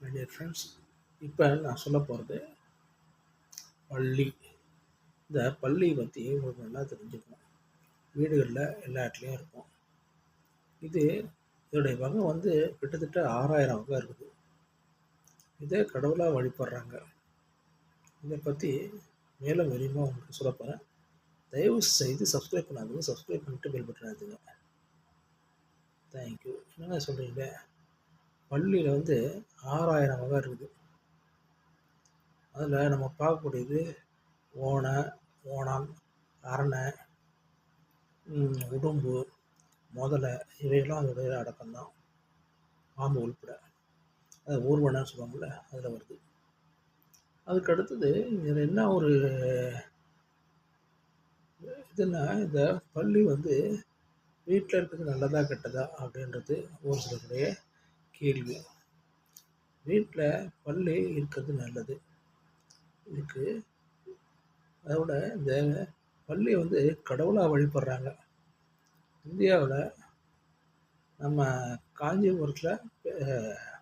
My dear friends இப்போ நான் சொல்ல போகிறது பள்ளி. இந்த பள்ளி பற்றி உங்களுக்கு நல்லா தெரிஞ்சுக்கணும் வீடுகளில் எல்லா இடத்துலையும் இருக்கும். இது இதோடைய வகை வந்து கிட்டத்தட்ட ஆறாயிரம் வகை இருக்குது. இதே கடவுளாக வழிபடுறாங்க. இதை பற்றி மேலும் விரிவாக உங்களுக்கு சொல்ல போகிறேன் தயவு செய்து சப்ஸ்கிரைப் பண்ணாதீங்க. சப்ஸ்கிரைப் பண்ணிட்டு பெல் பட்டன் அழுத்துங்க. தேங்க்யூ என்னங்க சொல்கிறீங்க பள்ளியில் வந்து ஆறாயிரம் வகை இருக்குது. அதில் நம்ம பார்க்கக்கூடியது ஓனை ஓணான் அரணை உடும்பு முதலை இவையெல்லாம் அதோடைய அடக்கம்தான். பாம்பு உள்பட. அது ஊர்வனம்னு சொல்லுவாங்கள்ல அதில் வருது. அதுக்கு அடுத்தது இதில் என்ன ஒரு இதுன்னா இந்த பள்ளி வந்து வீட்டில் இருக்கிறது நல்லதா கெட்டதா அப்படின்றது ஒரு சிலருடைய கேள்வி. வீட்டில் பள்ளி இருக்கிறது நல்லது. இதுக்கு அதோட இந்த பள்ளி வந்து கடவுளாக வழிபடுறாங்க. இந்தியாவில் நம்ம காஞ்சிபுரத்தில்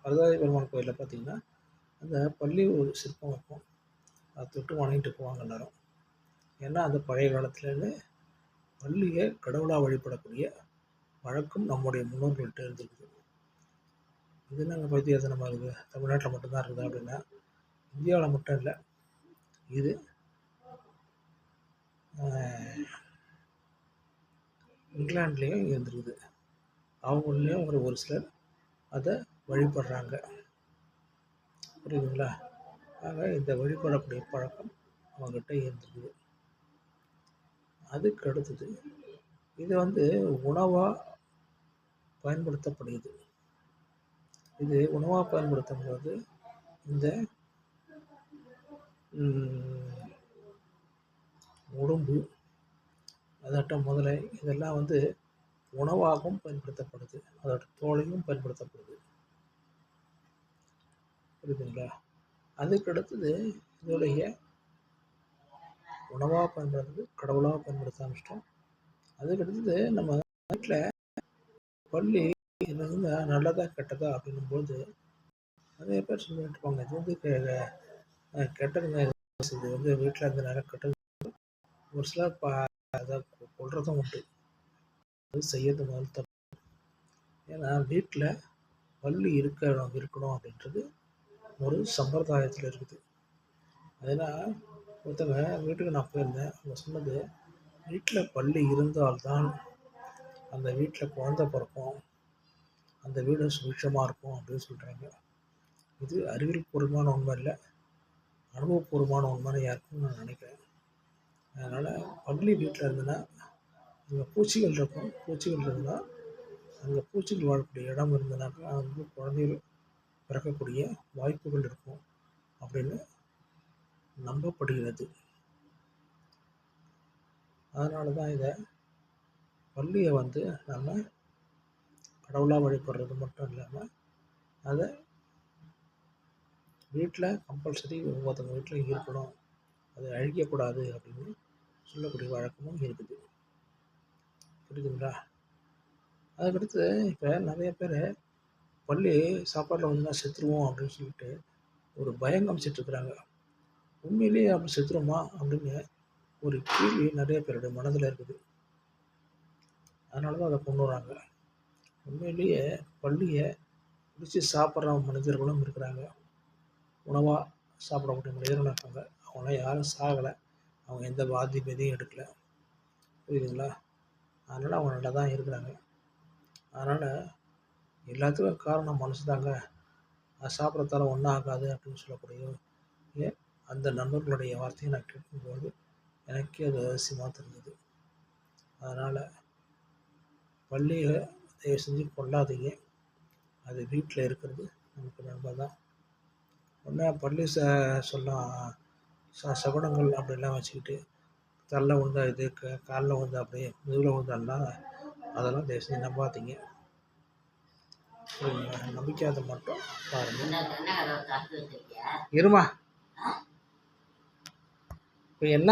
வரதாதி பெருமாள் கோயிலில் பார்த்தீங்கன்னா அந்த பள்ளி ஒரு சிற்பம் இருக்கும் அதை தொட்டு வணங்கிட்டு போவாங்க எல்லாரும். ஏன்னா அந்த பழைய காலத்துலேருந்து பள்ளியை கடவுளாக வழிபடக்கூடிய வழக்கம் நம்முடைய முன்னோர்கள்ட்ட இருந்திருக்குது. இது என்னங்க பைத்தியாசனமாக இருக்குது? தமிழ்நாட்டில் மட்டும்தான் இருக்குது அப்படின்னா இந்தியாவில் மட்டும் இல்லை. இது இங்கிலாண்ட்லேயும் இங்கிலாந்துலேயும் இருந்திருக்குது. அவங்களையும் ஒரு ஒரு சிலர் அதை வழிபடுறாங்க. புரியுதுங்களா? ஆக இந்த வழிபடக்கூடிய பழக்கம் அவங்ககிட்ட இருந்திருக்குது. அதுக்கு அடுத்தது இது வந்து உணவாக பயன்படுத்தப்படுகிறது. இது உணவாக பயன்படுத்தும் போது இந்த ம், உடும்பு அதாட்டம் முதலை இதெல்லாம் வந்து உணவாகவும் பயன்படுத்தப்படுது. அதோட தோலையும் பயன்படுத்தப்படுது. புரியுதுங்களா? அதுக்கடுத்தது இதோடைய உணவாக பயன்படுத்துறது கடவுளாக பயன்படுத்த ஆரம்பிச்சிட்டோம். அதுக்கு அடுத்தது நம்ம வீட்டில் பள்ளி இது வந்து நல்லதா கெட்டதா அப்படின்னும்போது நிறைய பேர் சொல்லிட்டு இருப்பாங்க இது வந்து கெ- கெட்டதுங்க இது வந்து வீட்டில் இருந்து நிறைய கெட்டது ஒரு சிலர் பா அதை கொள்றதும் உண்டு. அது செய்யறது முதல் தப்பு. ஏன்னா வீட்டில் பள்ளி இருக்கணும் இருக்கணும் அப்படின்றது ஒரு சம்பிரதாயத்தில் இருக்குது. அதனால் ஒருத்தவங்க வீட்டுக்கு நான் போயிருந்தேன் அவங்க சொன்னது வீட்டில் பள்ளி இருந்தால்தான் அந்த வீட்டில் குழந்தை பிறக்கும் அந்த வீடு சுபிட்சமாக இருக்கும் அப்படின்னு சொல்கிறாங்க இது அறிவியல் பூர்வமான உண்மை இல்லை. அனுபவபூர்வமான உண்மைன்னு யாருக்கும் நான் நினைக்கிறேன். அதனால் பள்ளி வீட்டில் இருந்ததுன்னா அங்கே பூச்சிகள் இருக்கும். பூச்சிகள் இருந்தால் அங்கே பூச்சிகள் வாழக்கூடிய இடம் இருந்ததுனாக்கா அங்கே வந்து குழந்தைகள் பிறக்கக்கூடிய வாய்ப்புகள் இருக்கும் அப்படின்னு நம்பப்படுகிறது. அதனால தான் இதை பள்ளியை வந்து நம்ம கடவுளாக வழிபடுறது மட்டும் இல்லாமல் அதை வீட்டில் கம்பல்சரி ஒவ்வொருத்தவங்க வீட்டில் இருக்கணும். அதை அழிக்கக்கூடாது அப்படின்னு சொல்லக்கூடிய வழக்கமும் இருக்குது. புரியுதுங்களா? அதுக்கடுத்து இப்போ நிறைய பேர் பள்ளி சாப்பாட்டில் வந்து நான் செத்துருவோம் அப்படின்னு சொல்லிட்டு ஒரு பயம் காமிச்சிட்ருக்குறாங்க உண்மையிலேயே அப்படி செத்துருமா அப்படின்னு ஒரு கேள்வி நிறைய பேருடைய மனதில் இருக்குது. அதனால தான் அதை கொண்டு வராங்க. உண்மையிலேயே பள்ளியை பிடிச்சி சாப்பிட்ற மனிதர்களும் இருக்கிறாங்க. உணவாக சாப்பிடக்கூடிய மனிதர்களும் இருக்காங்க. அவங்களாம் யாரும் சாகலை. அவங்க எந்த பாதிப்பு எதையும் எடுக்கலை. புரியுதுங்களா? அதனால் அவங்க நல்லா தான் இருக்கிறாங்க. அதனால் எல்லாத்துக்கும் காரணம் மனசு தாங்க. அது சாப்பிட்றதால ஒன்றும் ஆகாது அப்படின்னு சொல்லக்கூடிய அந்த நண்பர்களுடைய வார்த்தையை நான் கேட்கும்போது எனக்கே அது அவசியமாக தெரிஞ்சது. அதனால் பள்ளியை தயவு செஞ்சு கொள்ளாதீங்க. அது வீட்டில் இருக்கிறது நமக்கு நன்மை தான் ஒன்றா பள்ளி ச சொல்ல ச சகுனங்கள் அப்படிலாம் வச்சுக்கிட்டு தள்ள விழுந்தா இது க காலில் விழுந்தா அப்படியே முதுகில் விழுந்தாலாம் அதெல்லாம் தயவு செஞ்சு நம்பாதீங்க? நம்பிக்காத மட்டும் பாருங்கள் இருமா. இப்போ என்ன